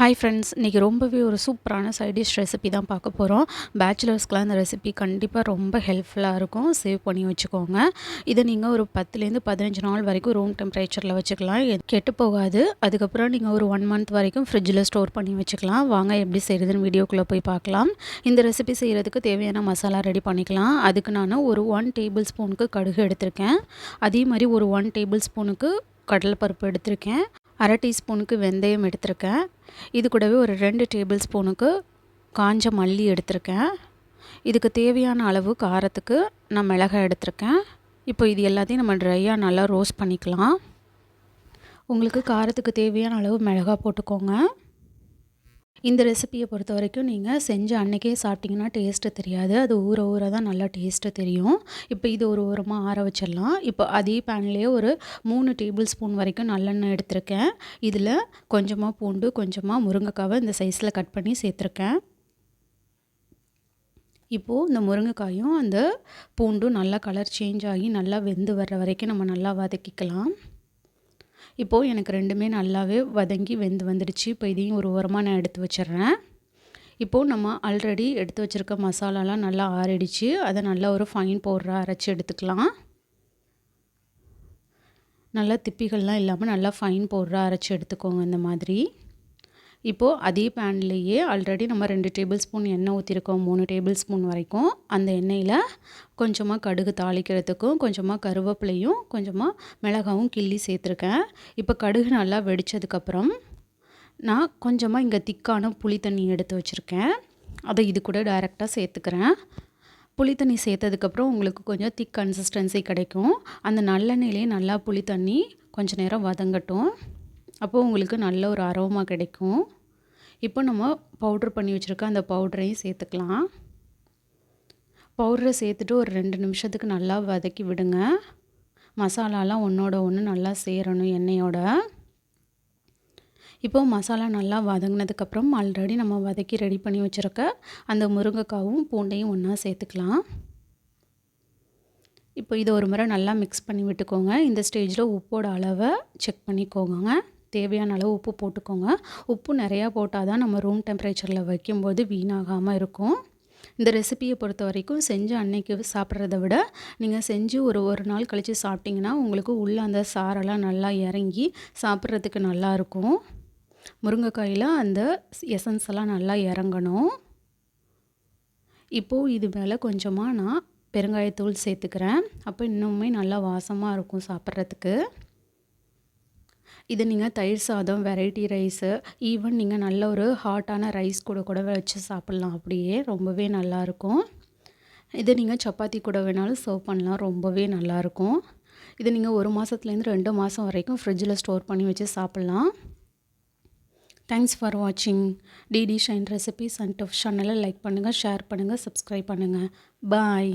Hi friends இன்றைக்கி ரொம்பவே ஒரு சூப்பரான சைட் டிஷ் ரெசிபி தான் பார்க்க போகிறோம் பேச்சுலர்ஸ்க்கெலாம் இந்த ரெசிபி கண்டிப்பாக ரொம்ப ஹெல்ப்ஃபுல்லாக இருக்கும். சேவ் பண்ணி வச்சுக்கோங்க. இதை நீங்கள் ஒரு பத்துலேருந்து பதினஞ்சு நாள் வரைக்கும் ரூம் டெம்பரேச்சரில் வச்சுக்கலாம். கெட்டு போகாது. அதுக்கப்புறம் நீங்கள் ஒரு ஒன் மந்த் வரைக்கும் ஃப்ரிட்ஜில் ஸ்டோர் பண்ணி வச்சுக்கலாம். வாங்க எப்படி செய்கிறதுன்னு வீடியோக்குள்ளே போய் பார்க்கலாம். இந்த ரெசிபி செய்கிறதுக்கு தேவையான மசாலா ரெடி பண்ணிக்கலாம். அதுக்கு நான் ஒரு ஒன் டேபிள் ஸ்பூனுக்கு கடுகு எடுத்திருக்கேன். அதே மாதிரி ஒரு ஒன் டேபிள் ஸ்பூனுக்கு கடலைப்பருப்பு எடுத்திருக்கேன். அரை டீஸ்பூனுக்கு வெந்தயம் எடுத்திருக்கேன். இது கூடவே ஒரு ரெண்டு டேபிள் ஸ்பூனுக்கு காஞ்ச மல்லி எடுத்திருக்கேன். இதுக்கு தேவையான அளவு காரத்துக்கு நான் மிளகாய் எடுத்திருக்கேன். இப்போ இது எல்லாத்தையும் நம்ம ட்ரையாக நல்லா ரோஸ்ட் பண்ணிக்கலாம். உங்களுக்கு காரத்துக்கு தேவையான அளவு மிளகாய் போட்டுக்கோங்க. இந்த ரெசிப்பியை பொறுத்த வரைக்கும் நீங்கள் செஞ்சு அன்றைக்கே சாப்பிட்டிங்கன்னா டேஸ்ட்டு தெரியாது. அது ஊற ஊற தான் நல்லா டேஸ்ட்டு தெரியும். இப்போ இது ஒரு ஓரமாக ஆற வச்சிடலாம். இப்போ அதே பேன்லேயே ஒரு மூணு டேபிள் ஸ்பூன் வரைக்கும் நல்லெண்ணெய் எடுத்திருக்கேன். இதில் கொஞ்சமாக பூண்டு கொஞ்சமாக முருங்கைக்காவை இந்த சைஸில் கட் பண்ணி சேர்த்துருக்கேன். இப்போது இந்த முருங்கைக்காயும் அந்த பூண்டும் நல்லா கலர் சேஞ்ச் ஆகி நல்லா வெந்து வர்ற வரைக்கும் நம்ம நல்லா வதக்கிக்கலாம். இப்போது எனக்கு ரெண்டுமே நல்லாவே வதங்கி வெந்து வந்துடுச்சு. இப்போ இதையும் ஒரு உரமாக நான் எடுத்து வச்சிட்றேன். இப்போது நம்ம ஆல்ரெடி எடுத்து வச்சுருக்க மசாலாலாம் நல்லா ஆறிடுச்சு. அதை நல்லா ஒரு ஃபைன் பவுடராக அரைச்சி எடுத்துக்கலாம். நல்லா திப்பிகள்லாம் இல்லாமல் நல்லா ஃபைன் பவுடராக அரைச்சி எடுத்துக்கோங்க இந்த மாதிரி. இப்போது அதே பேன்லேயே ஆல்ரெடி நம்ம ரெண்டு டேபிள் ஸ்பூன் எண்ணெய் ஊற்றிருக்கோம் மூணு டேபிள் ஸ்பூன் வரைக்கும் அந்த எண்ணெயில் கொஞ்சமாக கடுகு தாளிக்கிறதுக்கும் கொஞ்சமாக கருவேப்பிலையும் கொஞ்சமாக மிளகாவும் கிள்ளி சேர்த்துருக்கேன். இப்போ கடுகு நல்லா வெடித்ததுக்கப்புறம் நான் கொஞ்சமாக இங்கே திக்கான புளி தண்ணி எடுத்து வச்சுருக்கேன். அதை இது கூட டைரெக்டாக சேர்த்துக்கிறேன். புளி தண்ணி சேர்த்ததுக்கப்புறம் உங்களுக்கு கொஞ்சம் திக் கன்சிஸ்டன்சி கிடைக்கும். அந்த நல்லெண்ணெயிலே நல்லா புளி தண்ணி கொஞ்சம் நேரம் வதங்கட்டும். அப்போது உங்களுக்கு நல்ல ஒரு அரோமா கிடைக்கும். இப்போ நம்ம பவுட்ரு பண்ணி வச்சுருக்க அந்த பவுடரையும் சேர்த்துக்கலாம். பவுடரை சேர்த்துட்டு ஒரு ரெண்டு நிமிஷத்துக்கு நல்லா வதக்கி விடுங்க. மசாலாலாம் ஒன்றோட ஒன்று நல்லா சேரணும் எண்ணெயோட. இப்போது மசாலா நல்லா வதங்கினதுக்கப்புறம் ஆல்ரெடி நம்ம வதக்கி ரெடி பண்ணி வச்சுருக்க அந்த முருங்கைக்காவும் பூண்டையும் ஒன்றா சேர்த்துக்கலாம். இப்போ இதை ஒரு முறை நல்லா மிக்ஸ் பண்ணி விட்டுக்கோங்க. இந்த ஸ்டேஜில் உப்போட அளவை செக் பண்ணிக்கோங்க. தேவையான அளவு உப்பு போட்டுக்கோங்க. உப்பு நிறையா போட்டால் தான் நம்ம ரூம் டெம்பரேச்சரில் வைக்கும்போது வீணாகாமல் இருக்கும். இந்த ரெசிப்பியை பொறுத்த வரைக்கும் செஞ்சு அன்னைக்கு சாப்பிட்றத விட நீங்கள் செஞ்சு ஒரு ஒரு நாள் கழித்து சாப்பிட்டிங்கன்னா உங்களுக்கு உள்ளே அந்த சாரெல்லாம் நல்லா இறங்கி சாப்பிட்றதுக்கு நல்லாயிருக்கும் முருங்கைக்காயில் அந்த எசன்ஸ் எல்லாம் நல்லா இறங்கணும். இப்போது இது மேலே கொஞ்சமாக நான் பெருங்காயத்தூள் சேர்த்துக்கிறேன். அப்போ இன்னுமே நல்லா வாசமாக இருக்கும் சாப்பிட்றதுக்கு. இது நீங்கள் தயிர் சாதம் வெரைட்டி ரைஸு ஈவன் நீங்கள் நல்ல ஒரு ஹாட்டான ரைஸ் கூட கூட வச்சு சாப்பிட்லாம். அப்படியே ரொம்பவே நல்லாயிருக்கும் இது நீங்கள் சப்பாத்தி கூட வேணாலும் சர்வ் பண்ணலாம். ரொம்பவே நல்லாயிருக்கும் இது நீங்கள் ஒரு மாதத்துலேருந்து ரெண்டு மாதம் வரைக்கும் ஃப்ரிட்ஜில் ஸ்டோர் பண்ணி வச்சு சாப்பிட்லாம். தேங்க்ஸ் ஃபார் வாட்சிங் DD shine recipes and tough சேனலை லைக் பண்ணுங்கள் ஷேர் பண்ணுங்கள் சப்ஸ்கிரைப் பண்ணுங்கள் பாய்